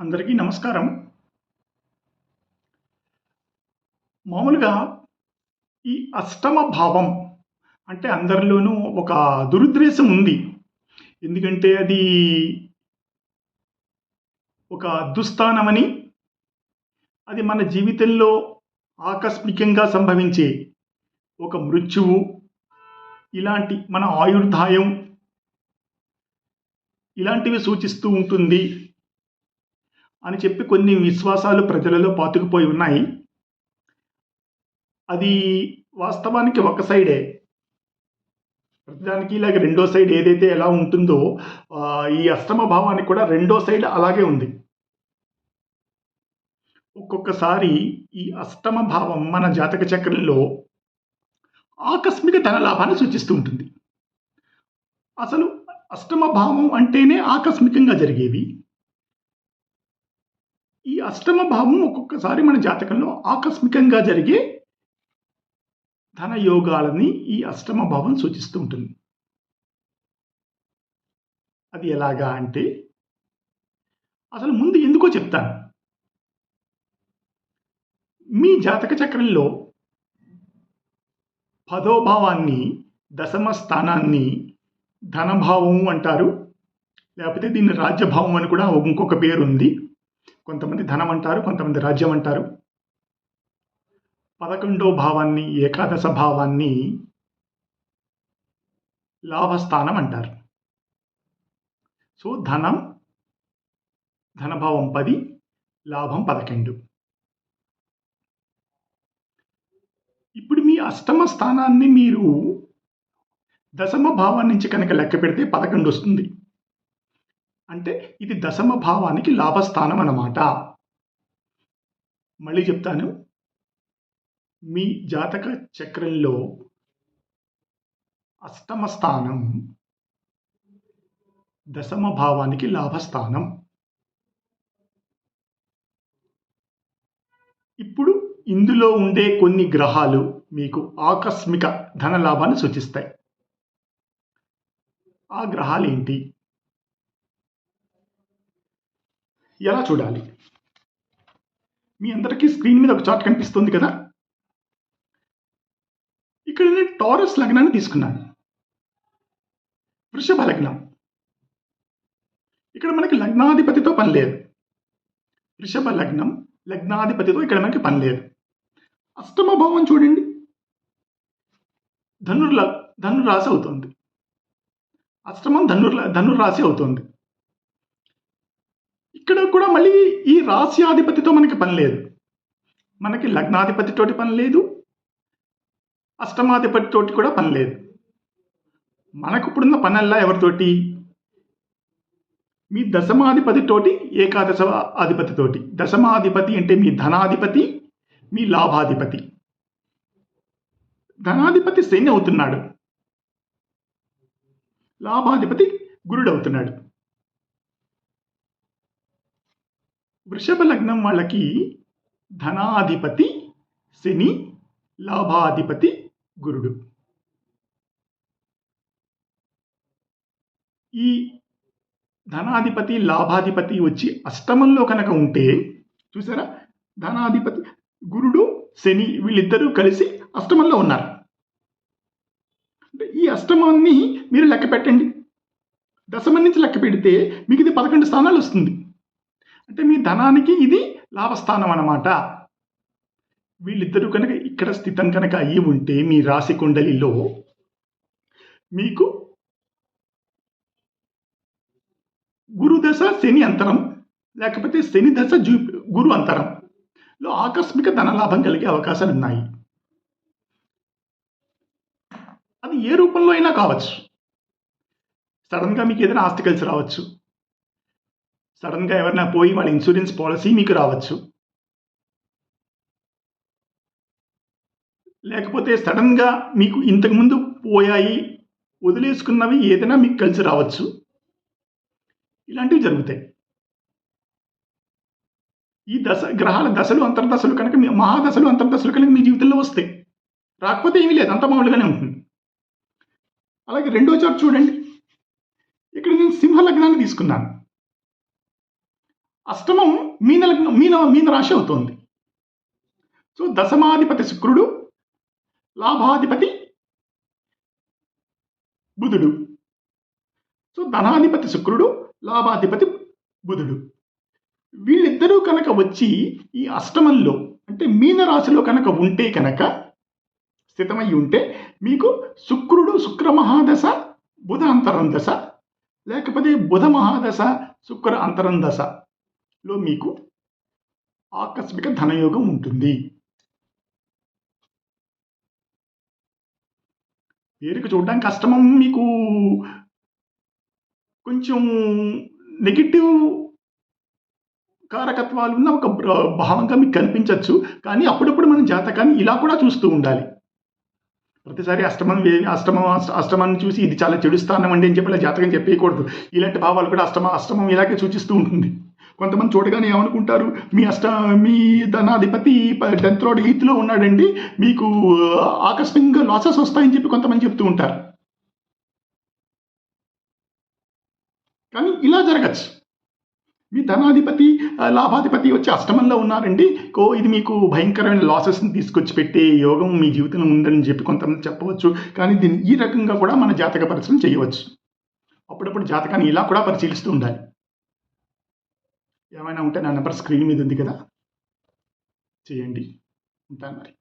అందరికీ నమస్కారం. మామూలుగా ఈ అష్టమ భావం అంటే అందరిలోనూ ఒక దురుద్దేశం ఉంది. ఎందుకంటే అది ఒక దుస్థానమని అది మన జీవితంలో ఆకస్మికంగా సంభవించే ఒక మృత్యువు ఇలాంటి మన ఆయుర్దాయం ఇలాంటివి సూచిస్తూ ఉంటుంది. అని చెప్పి కొన్ని విశ్వాసాలు ప్రజలలో పాతుకుపోయి ఉన్నాయి. అది వాస్తవానికి ఒక సైడే. ప్రతిదానికి ఇలాగ రెండో సైడ్ ఏదైతే ఎలా ఉంటుందో ఈ అష్టమ భావానికి కూడా రెండో సైడ్ అలాగే ఉంది. ఒక్కొక్కసారి ఈ అష్టమ భావం మన జాతక చక్రంలో ఆకస్మిక ధన లాభాన్ని సూచిస్తూ ఉంటుంది. అసలు అష్టమ భావం అంటేనే ఆకస్మికంగా జరిగేవి. ఈ అష్టమ భావం ఒక్కొక్కసారి మన జాతకంలో ఆకస్మికంగా జరిగే ధన యోగాలని ఈ అష్టమ భావం సూచిస్తూ ఉంటుంది. అది ఎలాగా అంటే అసలు ముందు ఎందుకో చెప్తాను. మీ జాతక చక్రంలో పదో భావాన్ని దశమ స్థానాన్ని ధనభావం అంటారు. లేకపోతే దీన్ని రాజ్యభావం అని కూడా ఇంకొక పేరు ఉంది కొంతమంది ధనం అంటారు కొంతమంది రాజ్యం అంటారు పదకొండో భావాన్ని ఏకాదశ భావాన్ని లాభస్థానం అంటారు. సో ధనం ధనభావం పది లాభం పదకొండు. ఇప్పుడు మీ అష్టమ స్థానాన్ని మీరు దశమ భావం నుంచి కనుక లెక్క పెడితే పదకొండు వస్తుంది. అంటే ఇది దశమ భావానికి లాభస్థానం అన్నమాట. మళ్ళీ చెప్తాను. మీ జాతక చక్రంలో అష్టమ స్థానం దశమ భావానికి లాభస్థానం. ఇప్పుడు ఇందులో ఉండే కొన్ని గ్రహాలు మీకు ఆకస్మిక ధన లాభాన్ని సూచిస్తాయి. ఆ గ్రహాలు ఏంటి? ఎలా చూడాలి? మీ అందరికీ స్క్రీన్ మీద ఒక చార్ట్ కనిపిస్తుంది కదా? ఇక్కడ నేను టారస్ లగ్నాన్ని తీసుకున్నాను. వృషభ లగ్నం. ఇక్కడ మనకి లగ్నాధిపతితో పని లేదు. వృషభ లగ్నం లగ్నాధిపతితో ఇక్కడ మనకి పని లేదు. అష్టమ భావం చూడండి. ధనుర్ల ధనురాశి అవుతుంది. అష్టమం ధనుర్ల ధనుర్రాశి అవుతుంది. ఇక్కడ కూడా మళ్ళీ ఈ రాశ్యాధిపతితో మనకి పని లేదు. మనకి లగ్నాధిపతితోటి పని లేదు. అష్టమాధిపతితోటి కూడా పని లేదు. మనకు ఇప్పుడున్న పనల్లా ఎవరితోటి? మీ దశమాధిపతితోటి ఏకాదశ అధిపతితోటి దశమాధిపతి అంటే మీ ధనాధిపతి మీ లాభాధిపతి. ధనాధిపతి శని అవుతున్నాడు. లాభాధిపతి గురుడు అవుతున్నాడు. వృషభ లగ్నం వాళ్ళకి ధనాధిపతి శని లాభాధిపతి గురుడు. ఈ ధనాధిపతి లాభాధిపతి వచ్చి అష్టమంలో కనుక ఉంటే చూసారా? ధనాధిపతి గురుడు శని వీళ్ళిద్దరూ కలిసి అష్టమంలో ఉన్నారు. అంటే ఈ అష్టమాన్ని మీరు లెక్క పెట్టండి. దశమం నుంచి లెక్క పెడితే మీకు ఇది పదకొండు స్థానాలు వస్తుంది. అంటే మీ ధనానికి ఇది లాభస్థానం అన్నమాట. వీళ్ళిద్దరూ కనుక ఇక్కడ స్థితం కనుక అయ్యి ఉంటే మీ రాశి కుండలిలో మీకు గురుదశ శని అంతరం లేకపోతే శని దశ జూ గురు అంతరంలో ఆకస్మిక ధనలాభం కలిగే అవకాశాలు ఉన్నాయి. అది ఏ రూపంలో అయినా కావచ్చు. సడన్గా మీకు ఏదైనా ఆస్తి కలిసి రావచ్చు. సడన్గా ఎవరైనా పోయి వాళ్ళ ఇన్సూరెన్స్ పాలసీ మీకు రావచ్చు. లేకపోతే సడన్గా మీకు ఇంతకుముందు పోయాయి వదిలేసుకున్నవి ఏదైనా మీకు కలిసి రావచ్చు. ఇలాంటివి జరుగుతాయి. ఈ దశ గ్రహాల దశలు అంతర్దశలు కనుక మీ మహాదశలు అంతర్దశలు కనుక మీ జీవితంలో వస్తాయి రాకపోతే ఏమీ లేదు. అంత మామూలుగానే ఉంటుంది. అలాగే రెండో చార్ట్ చూడండి. ఇక్కడ నేను సింహ లగ్నాన్ని తీసుకున్నాను. అష్టమం మీన మీన మీన రాశి అవుతోంది. సో దశమాధిపతి శుక్రుడు లాభాధిపతి బుధుడు. సో ధనాధిపతి శుక్రుడు లాభాధిపతి బుధుడు. వీళ్ళిద్దరూ కనుక వచ్చి ఈ అష్టమంలో అంటే మీన రాశిలో కనుక ఉంటే కనుక స్థితమై ఉంటే మీకు శుక్రుడు శుక్ర మహాదశ బుధ అంతరం దశ లేకపోతే బుధ మహాదశ శుక్ర అంతరం దశ లో మీకు ఆకస్మిక ధనయోగం ఉంటుంది. పేరుకు చూడడానికి కష్టమం మీకు. కొంచెం నెగిటివ్ కారకత్వాలు ఉన్న ఒక భావంగా మీకు కనిపించవచ్చు కానీ అప్పుడప్పుడు మనం జాతకాన్ని ఇలా కూడా చూస్తూ ఉండాలి. ప్రతిసారి అష్టమం అష్టమం అష్టమాన్ని చూసి ఇది చాలా చెడు స్థానం అండి అని చెప్పి ఇలా జాతకం చెప్పేయకూడదు. ఇలాంటి భావాలు కూడా అష్టమ అష్టమం ఇలాగే సూచిస్తూ ఉంటుంది. కొంతమంది చూడగానే ఏమనుకుంటారు? మీ అష్ట మీ ధనాధిపతి టెన్త్ రోడ్ ఎయిత్లో ఉన్నాడండి. మీకు ఆకస్మికంగా లాసెస్ వస్తాయని చెప్పి కొంతమంది చెప్తూ ఉంటారు. కానీ ఇలా జరగచ్చు. మీ ధనాధిపతి లాభాధిపతి వచ్చి అష్టమంలో ఉన్నారండి. కో ఇది మీకు భయంకరమైన లాసెస్ని తీసుకొచ్చి పెట్టే యోగం మీ జీవితంలో ఉందని చెప్పి కొంతమంది చెప్పవచ్చు. కానీ దీన్ని ఈ రకంగా కూడా మన జాతక పరిశీలన చేయవచ్చు. అప్పుడప్పుడు జాతకాన్ని ఇలా కూడా పరిశీలిస్తూ ఉండాలి. ఏమైనా ఉంటే నా నెంబర్ స్క్రీన్ మీద ఉంది కదా. చేయండి. ఉంటాను మరి.